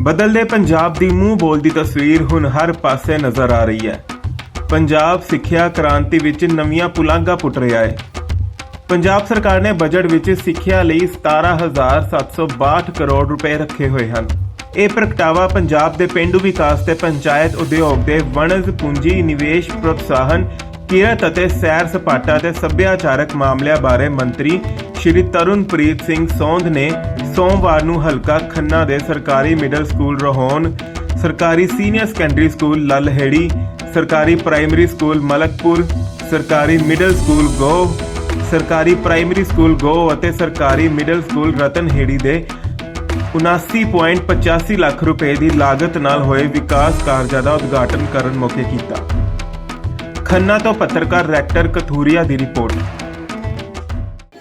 ਬਦਲਦੇ ਪੰਜਾਬ ਦੀ ਮੂੰਹ ਬੋਲਦੀ ਤਸਵੀਰ ਹੁਣ ਹਰ ਪਾਸੇ ਨਜ਼ਰ ਆ ਰਹੀ ਹੈ। ਪੰਜਾਬ ਸਿੱਖਿਆ ਕ੍ਰਾਂਤੀ ਵਿੱਚ ਨਵੀਆਂ ਪੁਲਾਂਘਾਂ ਪੁੱਟ ਰਿਹਾ ਹੈ। ਪੰਜਾਬ ਸਰਕਾਰ ਨੇ ਬਜਟ ਵਿੱਚ ਸਿੱਖਿਆ ਲਈ 17762 ਕਰੋੜ ਰੁਪਏ ਰੱਖੇ ਹੋਏ ਹਨ। ਇਹ ਪ੍ਰਗਟਾਵਾ ਪੰਜਾਬ ਦੇ ਪਿੰਡੂ ਵਿਕਾਸ ਤੇ ਪੰਚਾਇਤ ਉਦਯੋਗ ਦੇ ਵਣਜ, ਪੂੰਜੀ, ਨਿਵੇਸ਼, ਪ੍ਰੋਤਸਾਹਨ ਕਿਰਤ ਅਤੇ ਸੈਰ ਸਪਾਟਾ ਤੇ ਸੱਭਿਆਚਾਰਕ ਮਾਮਲਿਆਂ ਬਾਰੇ ਮੰਤਰੀ ਸ਼੍ਰੀ ਤਰੁਣਪ੍ਰੀਤ ਸਿੰਘ ਸੌਂਧ ਨੇ ਸੋਮਵਾਰ ਨੂੰ ਹਲਕਾ ਖੰਨਾ ਦੇ ਸਰਕਾਰੀ ਮਿਡਲ ਸਕੂਲ ਰੋਹਨ, ਸਰਕਾਰੀ ਸੀਨੀਅਰ ਸੈਕੰਡਰੀ ਸਕੂਲ ਲਲਹੇੜੀ, ਸਰਕਾਰੀ ਪ੍ਰਾਇਮਰੀ ਸਕੂਲ ਮਲਕਪੁਰ, ਸਰਕਾਰੀ ਮਿਡਲ ਸਕੂਲ ਗੋ ਸਰਕਾਰੀ ਪ੍ਰਾਇਮਰੀ ਸਕੂਲ ਗੋ ਅਤੇ ਸਰਕਾਰੀ ਮਿਡਲ ਸਕੂਲ ਰਤਨਹੇੜੀ ਦੇ 79.85 ਲੱਖ ਰੁਪਏ ਦੀ ਲਾਗਤ ਨਾਲ ਹੋਏ ਵਿਕਾਸ ਕਾਰਜਾਂ ਦਾ ਉਦਘਾਟਨ ਕਰਨ ਮੌਕੇ ਕੀਤਾ। ਖੰਨਾ ਤੋਂ ਪੱਤਰਕਾਰ ਰੈਕਟਰ ਕਥੂਰੀਆ ਦੀ ਰਿਪੋਰਟ।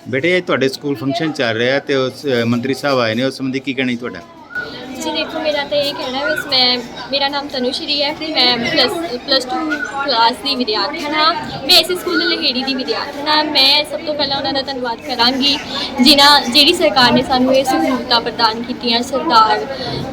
ਬੇਟੇ ਇਹ ਤੁਹਾਡੇ ਸਕੂਲ ਫੰਕਸ਼ਨ ਚੱਲ ਰਿਹਾ ਤੇ ਉਸ ਅ, ਮੰਤਰੀ ਸਾਹਿਬ ਆਏ ਨੇ ਉਸ ਸੰਬੰਧੀ ਕੀ ਕਹਿਣਾ ਜੀ ਤੁਹਾਡਾ? ਜੀ ਦੇਖੋ ਮੇਰਾ ਤਾਂ ਇਹ ਕਹਿਣਾ ਹੈ ਮੈਂ ਮੇਰਾ ਨਾਮ ਤਨੁਸ਼ਰੀ ਹੈ ਮੈਂ ਪਲੱਸ ਪਲੱਸ 2 ਕਲਾਸ ਦੀ ਵਿਦਿਆਰਥਣ ਹਾਂ। ਮੈਂ ਇਸੇ ਸਕੂਲ ਲਹੇੜੀ ਦੀ ਵਿਦਿਆਰਥਣ ਹਾਂ। ਮੈਂ ਸਭ ਤੋਂ ਪਹਿਲਾਂ ਉਹਨਾਂ ਦਾ ਧੰਨਵਾਦ ਕਰਾਂਗੀ ਜਿਨ੍ਹਾਂ ਜਿਹੜੀ ਸਰਕਾਰ ਨੇ ਸਾਨੂੰ ਇਹ ਸਹੂਲਤਾਂ ਪ੍ਰਦਾਨ ਕੀਤੀਆਂ ਸਰਦਾਰ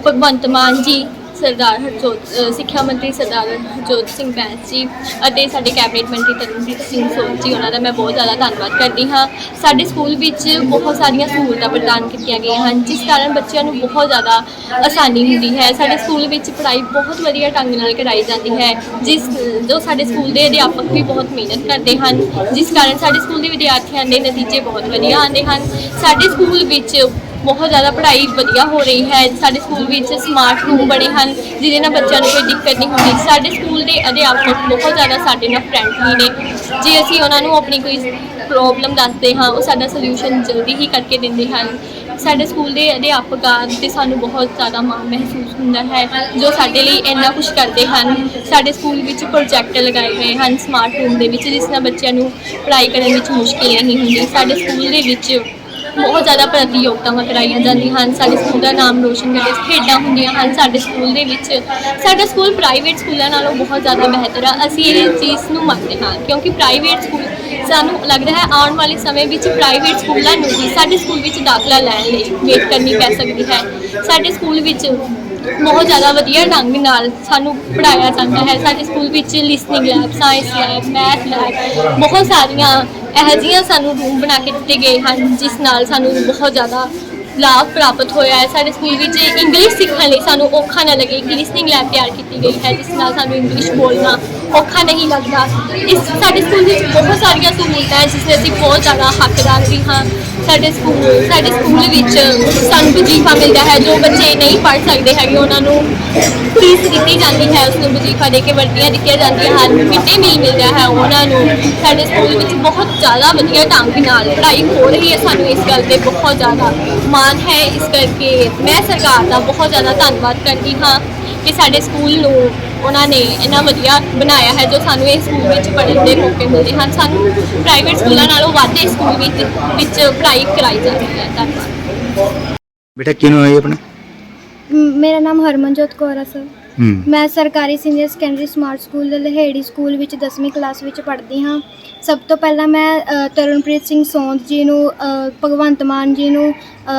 ਭਗਵੰਤ ਮਾਨ ਜੀ ਸਰਦਾਰ ਹਰਜੋਤ ਸਿੱਖਿਆ ਮੰਤਰੀ ਸਰਦਾਰ ਹਰਜੋਤ ਸਿੰਘ ਬੈਂਸ ਜੀ ਅਤੇ ਸਾਡੇ ਕੈਬਨਿਟ ਮੰਤਰੀ ਤਰਨਜੀਤ ਸਿੰਘ ਸੋਢੀ ਜੀ, ਉਹਨਾਂ ਦਾ ਮੈਂ ਬਹੁਤ ਜ਼ਿਆਦਾ ਧੰਨਵਾਦ ਕਰਦੀ ਹਾਂ। ਸਾਡੇ ਸਕੂਲ ਵਿੱਚ ਬਹੁਤ ਸਾਰੀਆਂ ਸਹੂਲਤਾਂ ਪ੍ਰਦਾਨ ਕੀਤੀਆਂ ਗਈਆਂ ਹਨ, ਜਿਸ ਕਾਰਨ ਬੱਚਿਆਂ ਨੂੰ ਬਹੁਤ ਜ਼ਿਆਦਾ ਆਸਾਨੀ ਹੁੰਦੀ ਹੈ। ਸਾਡੇ ਸਕੂਲ ਵਿੱਚ ਪੜ੍ਹਾਈ ਬਹੁਤ ਵਧੀਆ ਢੰਗ ਨਾਲ ਕਰਾਈ ਜਾਂਦੀ ਹੈ, ਜਿਸ ਜੋ ਸਾਡੇ ਸਕੂਲ ਦੇ ਅਧਿਆਪਕ ਵੀ ਬਹੁਤ ਮਿਹਨਤ ਕਰਦੇ ਹਨ, ਜਿਸ ਕਾਰਨ ਸਾਡੇ ਸਕੂਲ ਦੇ ਵਿਦਿਆਰਥੀਆਂ ਦੇ ਨਤੀਜੇ ਬਹੁਤ ਵਧੀਆ ਆਉਂਦੇ ਹਨ। ਸਾਡੇ ਸਕੂਲ ਵਿੱਚ ਬਹੁਤ ਜ਼ਿਆਦਾ ਪੜ੍ਹਾਈ ਵਧੀਆ ਹੋ ਰਹੀ ਹੈ। ਸਾਡੇ ਸਕੂਲ ਵਿੱਚ ਸਮਾਰਟ ਰੂਮ ਬਣੇ ਹਨ, ਜਿਹਦੇ ਨਾਲ ਬੱਚਿਆਂ ਨੂੰ ਕੋਈ ਦਿੱਕਤ ਨਹੀਂ ਹੁੰਦੀ। ਸਾਡੇ ਸਕੂਲ ਦੇ ਅਧਿਆਪਕ ਬਹੁਤ ਜ਼ਿਆਦਾ ਸਾਡੇ ਨਾਲ ਫਰੈਂਡਲੀ ਨੇ। ਜੇ ਅਸੀਂ ਉਹਨਾਂ ਨੂੰ ਆਪਣੀ ਕੋਈ ਪ੍ਰੋਬਲਮ ਦੱਸਦੇ ਹਾਂ, ਉਹ ਸਾਡਾ ਸੋਲੂਸ਼ਨ ਜਲਦੀ ਹੀ ਕਰਕੇ ਦਿੰਦੇ ਹਨ। ਸਾਡੇ ਸਕੂਲ ਦੇ ਅਧਿਆਪਕਾਂ ਤੇ ਸਾਨੂੰ ਬਹੁਤ ਜ਼ਿਆਦਾ ਮਾਣ ਮਹਿਸੂਸ ਹੁੰਦਾ ਹੈ, ਜੋ ਸਾਡੇ ਲਈ ਇੰਨਾ ਕੁਝ ਕਰਦੇ ਹਨ। ਸਾਡੇ ਸਕੂਲ ਵਿੱਚ ਪ੍ਰੋਜੈਕਟ ਲਗਾਏ ਗਏ ਹਨ ਸਮਾਰਟ ਰੂਮ ਦੇ ਵਿੱਚ, ਜਿਸ ਨਾਲ ਬੱਚਿਆਂ ਨੂੰ ਪੜ੍ਹਾਈ ਕਰਨ ਵਿੱਚ ਮੁਸ਼ਕਿਲ ਨਹੀਂ ਹੁੰਦੀ। ਸਾਡੇ ਸਕੂਲ ਦੇ ਵਿੱਚ ਬਹੁਤ ਜ਼ਿਆਦਾ ਪ੍ਰਤੀਯੋਗਤਾਵਾਂ ਕਰਾਈਆਂ ਜਾਂਦੀਆਂ ਹਨ। ਸਾਡੇ ਸਕੂਲ ਦਾ ਨਾਮ ਰੋਸ਼ਨ ਕਰਦੇ ਖੇਡਾਂ ਹੁੰਦੀਆਂ ਹਨ। ਸਾਡੇ ਸਕੂਲ ਦੇ ਵਿੱਚ, ਸਾਡਾ ਸਕੂਲ ਪ੍ਰਾਈਵੇਟ ਸਕੂਲਾਂ ਨਾਲੋਂ ਬਹੁਤ ਜ਼ਿਆਦਾ ਬਿਹਤਰ ਆ। ਅਸੀਂ ਇਹ ਚੀਜ਼ ਨੂੰ ਮੰਨਦੇ ਹਾਂ ਕਿਉਂਕਿ ਪ੍ਰਾਈਵੇਟ ਸਕੂਲ ਸਾਨੂੰ ਲੱਗਦਾ ਹੈ ਆਉਣ ਵਾਲੇ ਸਮੇਂ ਵਿੱਚ ਪ੍ਰਾਈਵੇਟ ਸਕੂਲਾਂ ਨੂੰ ਵੀ ਸਾਡੇ ਸਕੂਲ ਵਿੱਚ ਦਾਖਲਾ ਲੈਣ ਲਈ ਵੇਟ ਕਰਨੀ ਪੈ ਸਕਦੀ ਹੈ। ਸਾਡੇ ਸਕੂਲ ਵਿੱਚ ਬਹੁਤ ਜ਼ਿਆਦਾ ਵਧੀਆ ਢੰਗ ਨਾਲ ਸਾਨੂੰ ਪੜਾਇਆ ਜਾਂਦਾ ਹੈ। ਸਾਡੇ ਸਕੂਲ ਵਿੱਚ listening lab science lab math lab ਬਹੁਤ ਸਾਰੀਆਂ ਇਹੋ ਜਿਹੀਆਂ ਸਾਨੂੰ ਰੂਮ ਬਣਾ ਕੇ ਦਿੱਤੇ ਗਏ ਹਨ, ਜਿਸ ਨਾਲ ਸਾਨੂੰ ਬਹੁਤ ਜ਼ਿਆਦਾ ਲਾਭ ਪ੍ਰਾਪਤ ਹੋਇਆ ਹੈ। ਸਾਡੇ ਸਕੂਲ ਵਿੱਚ ਇੰਗਲਿਸ਼ ਸਿੱਖਣ ਲਈ ਸਾਨੂੰ ਔਖਾ ਨਾ ਲੱਗੇ। ਕਿ ਲਿਸਨਿੰਗ ਲੈਬ ਤਿਆਰ ਕੀਤੀ ਗਈ ਹੈ, ਜਿਸ ਨਾਲ ਸਾਨੂੰ ਇੰਗਲਿਸ਼ ਬੋਲਣਾ ਔਖਾ ਨਹੀਂ ਲੱਗਦਾ। ਇਸ ਸਾਡੇ ਸਕੂਲ ਵਿੱਚ ਬਹੁਤ ਸਾਰੀਆਂ ਸਹੂਲਤਾਂ ਹੈ, ਜਿਸ ਦੇ ਅਸੀਂ ਬਹੁਤ ਜ਼ਿਆਦਾ ਹੱਕਦਾਰ ਵੀ ਹਾਂ। ਸਾਡੇ ਸਕੂਲ ਸਾਡੇ ਸਕੂਲ ਵਿੱਚ ਸਾਨੂੰ ਵਜ਼ੀਫਾ ਮਿਲਦਾ ਹੈ, ਜੋ ਬੱਚੇ ਨਹੀਂ ਪੜ੍ਹ ਸਕਦੇ ਹੈਗੇ, ਉਹਨਾਂ ਨੂੰ ਫੀਸ ਦਿੱਤੀ ਜਾਂਦੀ ਹੈ, ਉਸ ਨੂੰ ਵਜ਼ੀਫਾ ਦੇ ਕੇ ਵਰਦੀਆਂ ਦਿੱਤੀਆਂ ਜਾਂਦੀਆਂ ਹਨ ਮਿੱਡੇ ਮੀਲ ਮਿਲਦਾ ਹੈ ਉਹਨਾਂ ਨੂੰ। ਸਾਡੇ ਸਕੂਲ ਵਿੱਚ ਬਹੁਤ ਜ਼ਿਆਦਾ ਵਧੀਆ ਢੰਗ ਨਾਲ ਪੜ੍ਹਾਈ ਹੋ ਰਹੀ ਹੈ। ਸਾਨੂੰ ਇਸ ਗੱਲ ਤੇ ਬਹੁਤ ਜ਼ਿਆਦਾ ਮਾਣ ਹੈ। ਇਸ ਕਰਕੇ ਮੈਂ ਸਰਕਾਰ ਦਾ ਬਹੁਤ ਜ਼ਿਆਦਾ ਧੰਨਵਾਦ ਕਰਦੀ ਹਾਂ ਕਿ ਸਾਡੇ ਸਕੂਲ ਨੂੰ ਉਹਨਾਂ ਨੇ ਇੰਨਾ ਵਧੀਆ ਬਣਾਇਆ ਹੈ ਜੋ ਸਾਨੂੰ ਇਹ ਸਕੂਲ ਵਿੱਚ ਪੜ੍ਹਨ ਦੇ ਮੌਕੇ ਮਿਲਦੇ ਹਨ। ਸਾਨੂੰ ਪ੍ਰਾਈਵੇਟ ਸਕੂਲਾਂ ਨਾਲੋਂ ਵੱਧ ਇਸ ਸਕੂਲ ਵਿੱਚ ਵਿੱਚ ਪੜ੍ਹਾਈ ਕਰਾਈ ਜਾਂਦੀ ਹੈ। ਧੰਨਵਾਦ। ਬੇਟਾ ਕਿਹਨੂੰ ਹੈ ਆਪਣਾ? ਮੇਰਾ ਨਾਮ ਹਰਮਨਜੋਤ ਕੌਰ ਹੈ ਸਰ। ਮੈਂ ਸਰਕਾਰੀ senior secondary smart school Laheri school ਵਿੱਚ 10ਵੀਂ ਕਲਾਸ ਵਿੱਚ ਪੜ੍ਹਦੀ ਹਾਂ। ਸਭ ਤੋਂ ਪਹਿਲਾਂ ਮੈਂ ਅ, ਤਰੁਣਪ੍ਰੀਤ ਸਿੰਘ ਸੌਂਦ ਜੀ ਨੂੰ ਭਗਵੰਤ ਮਾਨ ਜੀ ਨੂੰ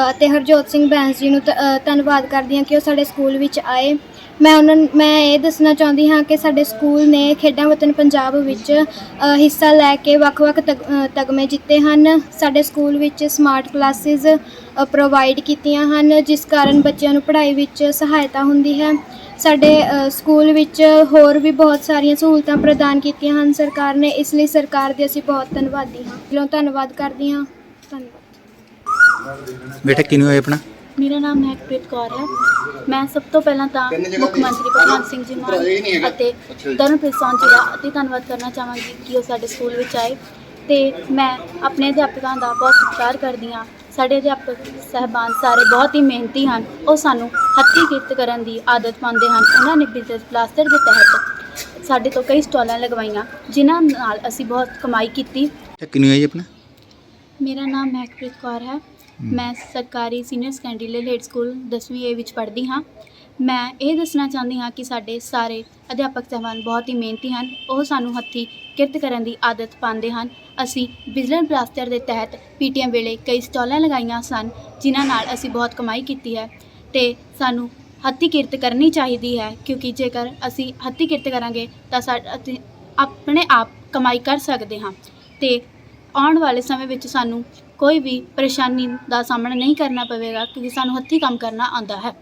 ਅਤੇ ਹਰਜੋਤ ਸਿੰਘ ਬੈਂਸ ਜੀ ਨੂੰ ਧੰਨਵਾਦ ਕਰਦੀ ਹਾਂ ਕਿ ਉਹ ਸਾਡੇ ਸਕੂਲ ਵਿੱਚ ਆਏ। ਮੈਂ ਉਹਨਾਂ ਮੈਂ ਇਹ ਦੱਸਣਾ ਚਾਹੁੰਦੀ ਹਾਂ ਕਿ ਸਾਡੇ ਸਕੂਲ ਨੇ ਖੇਡਾਂ ਵਤਨ ਪੰਜਾਬ ਵਿੱਚ ਅ, ਹਿੱਸਾ ਲੈ ਕੇ ਵੱਖ-ਵੱਖ ਤਗ- ਅ, ਤਗਮੇ ਜਿੱਤੇ ਹਨ। ਸਾਡੇ ਸਕੂਲ ਵਿੱਚ ਸਮਾਰਟ ਕਲਾਸਿਸ ਪ੍ਰੋਵਾਈਡ ਕੀਤੀਆਂ ਹਨ ਜਿਸ ਕਾਰਨ ਬੱਚਿਆਂ ਨੂੰ ਪੜ੍ਹਾਈ ਵਿੱਚ ਸਹਾਇਤਾ ਹੁੰਦੀ ਹੈ। ਸਾਡੇ ਅ, ਸਕੂਲ ਵਿੱਚ ਹੋਰ ਵੀ ਬਹੁਤ ਸਾਰੀਆਂ ਸਹੂਲਤਾਂ ਪ੍ਰਦਾਨ ਕੀਤੀਆਂ ਹਨ। ਸਰਕਾਰ ਨੇ ਇਸ ਲਈ ਸਰਕਾਰ ਦੇ ਅਸੀਂ ਬਹੁਤ ਧੰਨਵਾਦੀ ਹਾਂ। ਦਿਲੋਂ ਧੰਨਵਾਦ ਕਰਦੀ ਹਾਂ। ਧੰਨਵਾਦ। ਬੇਟਾ ਕਿਹਨੂੰ ਹੈ ਆਪਣਾ? ਮੇਰਾ ਨਾਮ ਮਹਿਕਪ੍ਰੀਤ ਕੌਰ ਹੈ। ਮੈਂ ਸਭ ਤੋਂ ਪਹਿਲਾਂ ਤਾਂ ਮੁੱਖ ਮੰਤਰੀ ਭਗਵੰਤ ਸਿੰਘ ਜੀ ਮਾਨ ਅਤੇ ਧਰਮਪ੍ਰੀਤ ਸਿੰਘ ਜੀ ਦਾ ਅਤੀ ਧੰਨਵਾਦ ਕਰਨਾ ਚਾਹਾਂਗੀ ਕਿ ਉਹ ਸਾਡੇ ਸਕੂਲ ਵਿੱਚ ਆਏ। ਤੇ ਮੈਂ ਆਪਣੇ ਅਧਿਆਪਕਾਂ ਦਾ ਬਹੁਤ ਸਤਿਕਾਰ ਕਰਦੀ ਹਾਂ। ਸਾਡੇ ਅਧਿਆਪਕ ਸਹਿਬਾਨ ਸਾਰੇ ਬਹੁਤ ਹੀ ਮਿਹਨਤੀ ਹਨ। ਉਹ ਸਾਨੂੰ ਹੱਥੀਂ ਕਿਰਤ ਕਰਨ ਦੀ ਆਦਤ ਪਾਉਂਦੇ ਹਨ। ਉਹਨਾਂ ਨੇ ਬਿਜ਼ਨਸ ਪਲਾਸਟਰ ਦੇ ਤਹਿਤ ਸਾਡੇ ਤੋਂ ਕਈ ਸਟਾਲਾਂ ਲਗਵਾਈਆਂ ਜਿਨ੍ਹਾਂ ਨਾਲ ਅਸੀਂ ਬਹੁਤ ਕਮਾਈ ਕੀਤੀ। ਬੇਟਾ ਕਿਹਨੂੰ ਹੈ ਜੀ ਆਪਣਾ? ਮੇਰਾ ਨਾਮ ਮਹਿਕਪ੍ਰੀਤ ਕੌਰ ਹੈ। ਮੈਂ ਸਰਕਾਰੀ ਸੀਨੀਅਰ ਸੈਕੰਡਰੀ ਲੇਟ ਸਕੂਲ 10ਵੀਂ ਏ ਵਿੱਚ ਪੜ੍ਹਦੀ ਹਾਂ। ਮੈਂ ਇਹ ਦੱਸਣਾ ਚਾਹੁੰਦੀ ਹਾਂ ਕਿ ਸਾਡੇ ਸਾਰੇ ਅਧਿਆਪਕ ਸਾਹਿਬਾਨ ਬਹੁਤ ਹੀ ਮਿਹਨਤੀ ਹਨ। ਉਹ ਸਾਨੂੰ ਹੱਥੀਂ ਕਿਰਤ ਕਰਨ ਦੀ ਆਦਤ ਪਾਉਂਦੇ ਹਨ। ਅਸੀਂ ਬਿਜਲਨ ਪਲਾਸਟਰ ਦੇ ਤਹਿਤ ਪੀਟੀਐਮ ਵੇਲੇ ਕਈ ਸਟਾਲਾਂ ਲਗਾਈਆਂ ਸਨ, ਜਿਨ੍ਹਾਂ ਨਾਲ ਅਸੀਂ ਬਹੁਤ ਕਮਾਈ ਕੀਤੀ ਹੈ ਤੇ ਸਾਨੂੰ ਹੱਥੀ ਕਿਰਤ ਕਰਨੀ ਚਾਹੀਦੀ ਹੈ, ਕਿਉਂਕਿ ਜੇਕਰ ਅਸੀਂ ਹੱਥੀ ਕਿਰਤ ਕਰਾਂਗੇ ਤਾਂ ਸਾ ਆਪਣੇ ਆਪ ਕਮਾਈ ਕਰ ਸਕਦੇ ਹਾਂ ਤੇ ਆਉਣ ਵਾਲੇ ਸਮੇਂ ਵਿੱਚ ਸਾਨੂੰ ਕੋਈ ਵੀ ਪਰੇਸ਼ਾਨੀ ਦਾ ਸਾਹਮਣਾ ਨਹੀਂ ਕਰਨਾ ਪਵੇਗਾ, ਕਿਉਂਕਿ ਸਾਨੂੰ ਹੱਥੀਂ ਕੰਮ ਕਰਨਾ ਆਉਂਦਾ ਹੈ।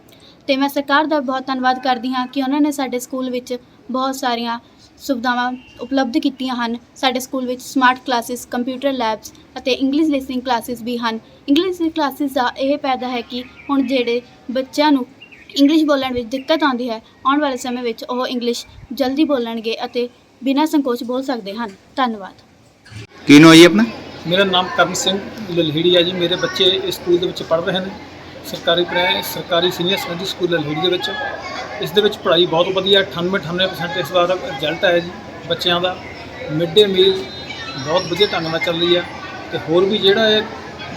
ਤੇ ਮੈਂ ਸਰਕਾਰ ਦਾ ਬਹੁਤ ਧੰਨਵਾਦ ਕਰਦੀ ਹਾਂ ਕਿ ਉਹਨਾਂ ਨੇ ਸਾਡੇ ਸਕੂਲ ਵਿੱਚ ਬਹੁਤ ਸਾਰੀਆਂ ਸੁਵਿਧਾਵਾਂ ਉਪਲਬਧ ਕੀਤੀਆਂ ਹਨ। ਸਾਡੇ ਸਕੂਲ ਵਿੱਚ ਸਮਾਰਟ ਕਲਾਸਿਸ ਕੰਪਿਊਟਰ ਲੈਬਸ ਅਤੇ ਇੰਗਲਿਸ਼ ਲਿਸਨਿੰਗ ਕਲਾਸਿਸ ਵੀ ਹਨ। ਇੰਗਲਿਸ਼ ਕਲਾਸਿਸ ਦਾ ਇਹ ਫਾਇਦਾ ਹੈ ਕਿ ਹੁਣ ਜਿਹੜੇ ਬੱਚਿਆਂ ਨੂੰ ਇੰਗਲਿਸ਼ ਬੋਲਣ ਵਿੱਚ ਦਿੱਕਤ ਆਉਂਦੀ ਹੈ, ਆਉਣ ਵਾਲੇ ਸਮੇਂ ਵਿੱਚ ਉਹ ਇੰਗਲਿਸ਼ ਜਲਦੀ ਬੋਲਣਗੇ ਅਤੇ ਬਿਨਾਂ ਸੰਕੋਚ ਬੋਲ ਸਕਦੇ ਹਨ। ਧੰਨਵਾਦ। ਕੀ ਨਾਮ ਜੀ ਆਪਣਾ? ਮੇਰਾ ਨਾਮ ਕਰਨ ਸਿੰਘ ਲਲਹੀੜੀ ਆ ਜੀ। ਮੇਰੇ ਬੱਚੇ ਇਸ ਸਕੂਲ ਦੇ ਵਿੱਚ ਪੜ੍ਹ ਰਹੇ ਨੇ। ਸਰਕਾਰੀ ਪ੍ਰਾਇ ਸਰਕਾਰੀ ਸੀਨੀਅਰ ਸੈਕੰਡਰੀ ਸਕੂਲ ਲਲਹੀੜੀ ਦੇ ਵਿੱਚ। ਇਸ ਦੇ ਵਿੱਚ ਪੜ੍ਹਾਈ ਬਹੁਤ ਵਧੀਆ 98 98% ਇਸ ਵਾਰ ਰਿਜ਼ਲਟ ਆਇਆ ਜੀ ਬੱਚਿਆਂ ਦਾ। ਮਿਡ ਡੇ ਮੀਲ ਬਹੁਤ ਵਧੀਆ ਢੰਗ ਨਾਲ ਚੱਲ ਰਹੀ ਹੈ ਤੇ ਹੋਰ ਵੀ ਜਿਹੜਾ ਇਹ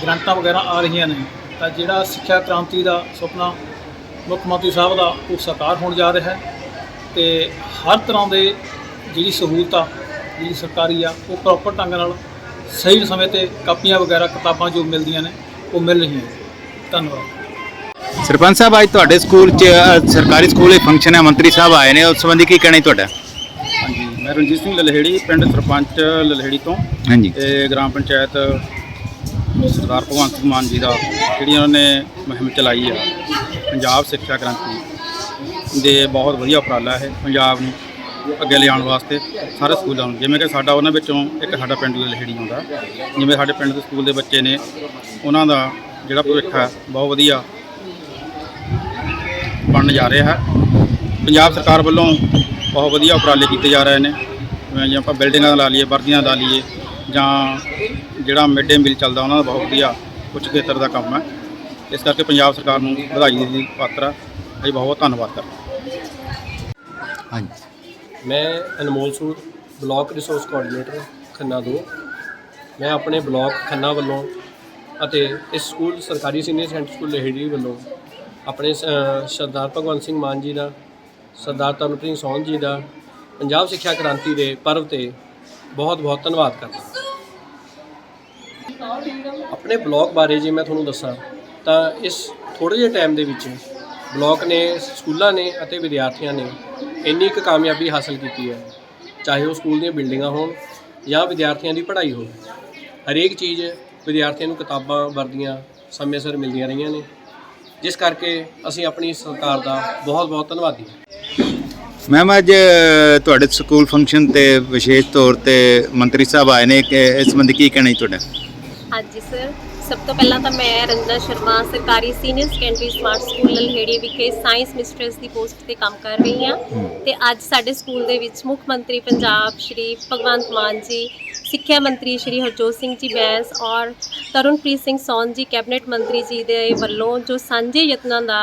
ਗ੍ਰਾਂਟਾਂ ਵਗੈਰਾ ਆ ਰਹੀਆਂ ਨੇ, ਤਾਂ ਜਿਹੜਾ ਸਿੱਖਿਆ ਕ੍ਰਾਂਤੀ ਦਾ ਸੁਪਨਾ ਮੁੱਖ ਮੰਤਰੀ ਸਾਹਿਬ ਦਾ, ਉਹ ਸਾਕਾਰ ਹੋਣ ਜਾ ਰਿਹਾ ਹੈ। ਤੇ ਹਰ ਤਰ੍ਹਾਂ ਦੇ ਜਿਹੜੀ ਸਹੂਲਤ ਆ ਜਿਹੜੀ ਸਰਕਾਰੀ ਆ, ਉਹ ਪ੍ਰੋਪਰ ਢੰਗ ਨਾਲ ਸਹੀ ਸਮੇਂ ਤੇ ਕਾਪੀਆਂ ਵਗੈਰਾ ਕਿਤਾਬਾਂ ਜੋ ਮਿਲਦੀਆਂ ਨੇ ਉਹ ਮਿਲ ਰਹੀਆਂ ਧੰਨਵਾਦ। ਸਰਪੰਚ ਸਾਹਿਬ ਅੱਜ ਤੁਹਾਡੇ ਸਕੂਲ 'ਚ ਅ, ਸਰਕਾਰੀ ਸਕੂਲ ਵਿੱਚ ਫੰਕਸ਼ਨ ਹੈ ਮੰਤਰੀ ਸਾਹਿਬ ਆਏ ਨੇ ਉਸ ਸੰਬੰਧੀ ਕੀ ਕਹਿਣਾ ਜੀ ਤੁਹਾਡਾ? ਹਾਂਜੀ ਮੈਂ ਰਣਜੀਤ ਸਿੰਘ ਲਲਹੇੜੀ ਪਿੰਡ ਸਰਪੰਚ ਲਲਹੇੜੀ ਤੋਂ। ਹਾਂਜੀ। ਤੇ ਗ੍ਰਾਮ ਪੰਚਾਇਤ ਸਰਦਾਰ ਭਗਵੰਤ ਸਿੰਘ ਮਾਨ ਜੀ ਦਾ ਜਿਹੜੀ ਉਹਨਾਂ ਨੇ ਮੁਹਿੰਮ ਚਲਾਈ ਆ ਪੰਜਾਬ ਸਿੱਖਿਆ ਕ੍ਰਾਂਤੀ ਦੇ ਬਹੁਤ ਵਧੀਆ ਉਪਰਾਲਾ ਹੈ ਪੰਜਾਬ ਨੂੰ। ਅੱਗੇ ਲਿਆਉਣ ਵਾਸਤੇ ਸਾਰੇ ਸਕੂਲਾਂ ਨੂੰ। ਜਿਵੇਂ ਕਿ ਸਾਡਾ ਉਹਨਾਂ ਵਿੱਚੋਂ ਇੱਕ ਸਾਡਾ ਪਿੰਡ ਲਹਿੜੀ ਆਉਂਦਾ। ਜਿਵੇਂ ਸਾਡੇ ਪਿੰਡ ਦੇ ਸਕੂਲ ਦੇ ਬੱਚੇ ਨੇ, ਉਹਨਾਂ ਦਾ ਜਿਹੜਾ ਭਵਿੱਖ ਹੈ, ਬਹੁਤ ਵਧੀਆ ਬਣਨ ਜਾ ਰਿਹਾ ਹੈ। ਪੰਜਾਬ ਸਰਕਾਰ ਵੱਲੋਂ ਬਹੁਤ ਵਧੀਆ ਉਪਰਾਲੇ ਕੀਤੇ ਜਾ ਰਹੇ ਨੇ। ਜਿਵੇਂ ਜੇ ਆਪਾਂ ਬਿਲਡਿੰਗਾਂ ਦਾ ਲਾ ਲਈਏ, ਵਰਦੀਆਂ ਲਾ ਲਈਏ, ਜਾਂ ਜਿਹੜਾ ਮਿਡ ਡੇ ਮੀਲ ਚੱਲਦਾ, ਉਹਨਾਂ ਦਾ ਬਹੁਤ ਵਧੀਆ ਉੱਚ ਖੇਤਰ ਦਾ ਕੰਮ ਹੈ। ਇਸ ਕਰਕੇ ਪੰਜਾਬ ਸਰਕਾਰ ਨੂੰ ਵਧਾਈ ਦੀ ਪਾਤਰ ਹੈ। ਅਸੀਂ ਬਹੁਤ ਬਹੁਤ ਧੰਨਵਾਦ ਕਰਦੇ ਹਾਂ। ਹਾਂਜੀ। ਮੈਂ Anmol Sood block resource coordinator Khanna 2 ਮੈਂ ਆਪਣੇ ਬਲਾਕ ਖੰਨਾ ਵੱਲੋਂ ਅਤੇ ਇਸ ਸਕੂਲ, ਸਰਕਾਰੀ ਸੀਨੀਅਰ ਸੈਕੰਡਰੀ ਸਕੂਲ ਲਹਿੜੀ ਵੱਲੋਂ ਆਪਣੇ ਸ- ਸਰਦਾਰ ਭਗਵੰਤ ਸਿੰਘ ਮਾਨ ਜੀ ਦਾ, ਸਰਦਾਰ ਤਰਨਪ੍ਰੀਤ ਸੋਹਣ ਜੀ ਦਾ, ਪੰਜਾਬ ਸਿੱਖਿਆ ਕ੍ਰਾਂਤੀ ਦੇ ਪਰਵ ਤੇ ਬਹੁਤ ਬਹੁਤ ਧੰਨਵਾਦ ਕਰਦਾ ਆਪਣੇ ਬਲਾਕ ਬਾਰੇ ਜੇ ਮੈਂ ਤੁਹਾਨੂੰ ਦੱਸਾਂ, ਤਾਂ ਇਸ ਥੋੜ੍ਹੇ ਜਿਹੇ ਟਾਈਮ ਦੇ ਵਿੱਚ ਬਲਾਕ ਨੇ, ਸਕੂਲਾਂ ਨੇ ਅਤੇ ਵਿਦਿਆਰਥੀਆਂ ਨੇ ਇੰਨੀ ਕੁ ਕਾਮਯਾਬੀ ਹਾਸਲ ਕੀਤੀ ਹੈ ਚਾਹੇ ਉਹ ਸਕੂਲ ਦੀਆਂ ਬਿਲਡਿੰਗਾਂ ਹੋਣ ਜਾਂ ਵਿਦਿਆਰਥੀਆਂ ਦੀ ਪੜ੍ਹਾਈ ਹੋਵੇ। ਹਰੇਕ ਚੀਜ਼ ਵਿਦਿਆਰਥੀਆਂ ਨੂੰ ਕਿਤਾਬਾਂ ਵਰਦੀਆਂ ਸਮੇਂ ਸਿਰ ਮਿਲਦੀਆਂ ਰਹੀਆਂ ਨੇ। ਜਿਸ ਕਰਕੇ ਅਸੀਂ ਆਪਣੀ ਸਰਕਾਰ ਦਾ ਬਹੁਤ ਬਹੁਤ ਧੰਨਵਾਦੀ ਹਾਂ। ਮੈਮ ਅੱਜ ਤੁਹਾਡੇ ਸਕੂਲ ਫੰਕਸ਼ਨ ਤੇ ਵਿਸ਼ੇਸ਼ ਤੌਰ ਤੇ ਮੰਤਰੀ ਸਾਹਿਬ ਆਏ ਨੇ ਕਿ ਇਸ ਸੰਬੰਧੀ ਕੀ ਕਹਿਣਾ ਜੀ ਤੁਹਾਡਾ? ਹਾਂਜੀ ਸਰ। ਸਭ ਤੋਂ ਪਹਿਲਾਂ ਤਾਂ ਮੈਂ ਰੰਜਨਾ ਸ਼ਰਮਾ ਸਰਕਾਰੀ senior secondary smart school Lalheri ਵਿਖੇ ਸਾਇੰਸ ਮਿਸਟਰਸ ਦੀ ਪੋਸਟ ਤੇ ਕੰਮ ਕਰ ਰਹੀ ਹਾਂ। ਤੇ ਅੱਜ ਸਾਡੇ ਸਕੂਲ ਦੇ ਵਿੱਚ ਮੁੱਖ ਮੰਤਰੀ ਪੰਜਾਬ ਸ਼੍ਰੀ ਭਗਵੰਤ ਮਾਨ ਜੀ ਸਿੱਖਿਆ ਮੰਤਰੀ ਸ਼੍ਰੀ ਹਰਜੋਤ ਸਿੰਘ ਜੀ ਬੈਂਸ ਔਰ ਤਰੁਣਪ੍ਰੀਤ ਸਿੰਘ ਸੌਨ ਜੀ ਕੈਬਨਿਟ ਮੰਤਰੀ ਜੀ ਦੇ ਵੱਲੋਂ ਜੋ ਸਾਂਝੇ ਯਤਨਾਂ ਦਾ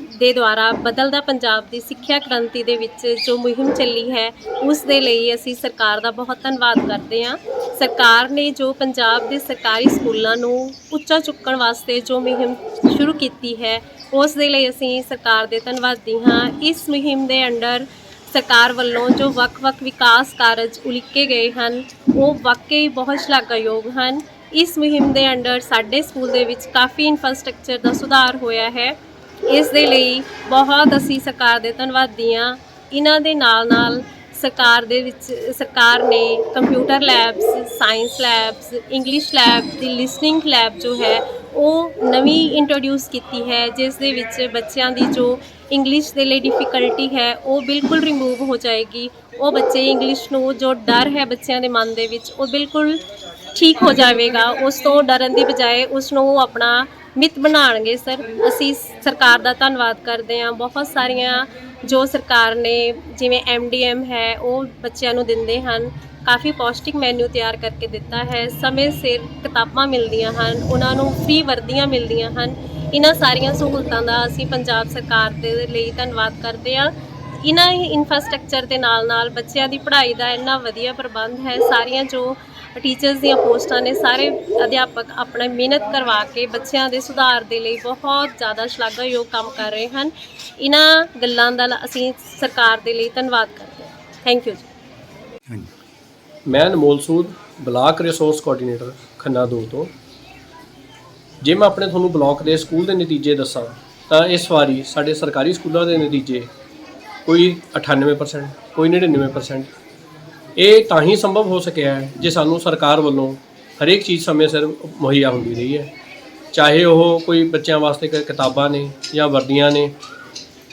ਦੇ ਦੁਆਰਾ ਬਦਲਦਾ ਪੰਜਾਬ ਦੀ ਸਿੱਖਿਆ ਕ੍ਰਾਂਤੀ ਦੇ ਵਿੱਚ ਜੋ ਮੁਹਿੰਮ ਚੱਲੀ ਹੈ, ਉਸ ਦੇ ਲਈ ਅਸੀਂ ਸਰਕਾਰ ਦਾ ਬਹੁਤ ਧੰਨਵਾਦ ਕਰਦੇ ਹਾਂ। ਸਰਕਾਰ ਨੇ ਜੋ ਪੰਜਾਬ ਦੇ ਸਰਕਾਰੀ ਸਕੂਲਾਂ ਨੂੰ ਉੱਚਾ ਚੁੱਕਣ ਵਾਸਤੇ ਜੋ ਮੁਹਿੰਮ ਸ਼ੁਰੂ ਕੀਤੀ ਹੈ, ਉਸ ਦੇ ਲਈ ਅਸੀਂ ਸਰਕਾਰ ਦੇ ਧੰਨਵਾਦੀ ਹਾਂ। ਇਸ ਮੁਹਿੰਮ ਦੇ ਅੰਡਰ ਸਰਕਾਰ ਵੱਲੋਂ ਜੋ ਵੱਖ-ਵੱਖ ਵਿਕਾਸ ਕਾਰਜ ਉਲੀਕੇ ਗਏ ਹਨ, ਉਹ ਵਾਕਈ ਬਹੁਤ ਸ਼ਲਾਘਾਯੋਗ ਹਨ। ਇਸ ਮੁਹਿੰਮ ਦੇ ਅੰਡਰ ਸਾਡੇ ਸਕੂਲ ਦੇ ਵਿੱਚ ਕਾਫੀ ਇਨਫਰਾਸਟ੍ਰਕਚਰ ਦਾ ਸੁਧਾਰ ਹੋਇਆ ਹੈ। ਇਸ ਦੇ ਲਈ ਬਹੁਤ ਅਸੀਂ ਸਰਕਾਰ ਦੇ ਧੰਨਵਾਦੀ ਹਾਂ। ਇਹਨਾਂ ਦੇ ਨਾਲ ਨਾਲ ਸਰਕਾਰ ਦੇ ਵਿੱਚ, ਸਰਕਾਰ ਨੇ computer labs science labs English lab ਦੀ ਲਿਸਨਿੰਗ ਲੈਬ ਜੋ ਹੈ, ਉਹ ਨਵੀਂ ਇੰਟਰੋਡਿਊਸ ਕੀਤੀ ਹੈ, ਜਿਸ ਦੇ ਵਿੱਚ ਬੱਚਿਆਂ ਦੀ ਜੋ ਇੰਗਲਿਸ਼ ਦੇ ਲਈ ਡਿਫਿਕਲਟੀ ਹੈ, ਉਹ ਬਿਲਕੁਲ ਰਿਮੂਵ ਹੋ ਜਾਏਗੀ। ਉਹ ਬੱਚੇ ਇੰਗਲਿਸ਼ ਨੂੰ, ਜੋ ਡਰ ਹੈ ਬੱਚਿਆਂ ਦੇ ਮਨ ਦੇ ਵਿੱਚ, ਉਹ ਬਿਲਕੁਲ ਠੀਕ ਹੋ ਜਾਵੇਗਾ। ਉਸ ਤੋਂ ਡਰਨ ਦੀ ਬਜਾਏ ਉਸ ਨੂੰ ਆਪਣਾ ਮਿੱਤ ਬਣਾਉਣਗੇ, ਸਰ। ਅਸੀਂ ਸਰਕਾਰ ਦਾ ਧੰਨਵਾਦ ਕਰਦੇ ਹਾਂ। ਬਹੁਤ ਸਾਰੀਆਂ ਜੋ ਸਰਕਾਰ ਨੇ, ਜਿਵੇਂ ਐਮਡੀਐਮ ਹੈ, ਉਹ ਬੱਚਿਆਂ ਨੂੰ ਦਿੰਦੇ ਹਨ। ਕਾਫੀ ਪੌਸ਼ਟਿਕ ਮੈਨੂ ਤਿਆਰ ਕਰਕੇ ਦਿੱਤਾ ਹੈ। ਸਮੇਂ ਸਿਰ ਕਿਤਾਬਾਂ ਮਿਲਦੀਆਂ ਹਨ, ਉਹਨਾਂ ਨੂੰ ਫ੍ਰੀ ਵਰਦੀਆਂ ਮਿਲਦੀਆਂ ਹਨ। ਇਹਨਾਂ ਸਾਰੀਆਂ ਸਹੂਲਤਾਂ ਦਾ ਅਸੀਂ ਪੰਜਾਬ ਸਰਕਾਰ ਦੇ ਲਈ ਧੰਨਵਾਦ ਕਰਦੇ ਹਾਂ। ਇਹਨਾਂ ਹੀ ਇਨਫਰਾਸਟ੍ਰਕਚਰ ਦੇ ਨਾਲ ਨਾਲ ਬੱਚਿਆਂ ਦੀ ਪੜ੍ਹਾਈ ਦਾ ਇੰਨਾ ਵਧੀਆ ਪ੍ਰਬੰਧ ਹੈ। ਸਾਰੀਆਂ ਜੋ ਟੀਚਰਸ ਦੀਆਂ ਪੋਸਟਾਂ ਨੇ ਸਾਰੇ ਅਧਿਆਪਕ ਆਪਣਾ ਮਿਹਨਤ ਕਰਵਾ ਕੇ ਬੱਚਿਆਂ ਦੇ ਸੁਧਾਰ ਦੇ ਲਈ ਬਹੁਤ ਜ਼ਿਆਦਾ ਸ਼ਲਾਘਾਯੋਗ ਕੰਮ ਕਰ ਰਹੇ ਹਨ। ਇਹਨਾਂ ਗੱਲਾਂ ਦਾ ਅਸੀਂ ਸਰਕਾਰ ਦੇ ਲਈ ਧੰਨਵਾਦ ਕਰਦੇ ਹਾਂ। Thank you ji. ਮੈਂ Anmol Sood block resource coordinator Khanna 2 ਤੋਂ। ਜੇ ਮੈਂ ਆਪਣੇ ਤੁਹਾਨੂੰ ਬਲਾਕ ਦੇ ਸਕੂਲ ਦੇ ਨਤੀਜੇ ਦੱਸਾਂ ਤਾਂ ਇਸ ਵਾਰੀ ਸਾਡੇ ਸਰਕਾਰੀ ਸਕੂਲਾਂ ਦੇ ਨਤੀਜੇ ਕੋਈ 98% ਕੋਈ 99% ਇਹ ਤਾਂ ਹੀ ਸੰਭਵ ਹੋ ਸਕਿਆ ਹੈ ਜੇ ਸਾਨੂੰ ਸਰਕਾਰ ਵੱਲੋਂ ਹਰੇਕ ਚੀਜ਼ ਸਮੇਂ ਸਿਰ ਮੁਹੱਈਆ ਹੁੰਦੀ ਰਹੀ ਹੈ। ਚਾਹੇ ਉਹ ਕੋਈ ਬੱਚਿਆਂ ਵਾਸਤੇ ਕਿਤਾਬਾਂ ਨੇ ਜਾਂ ਵਰਦੀਆਂ ਨੇ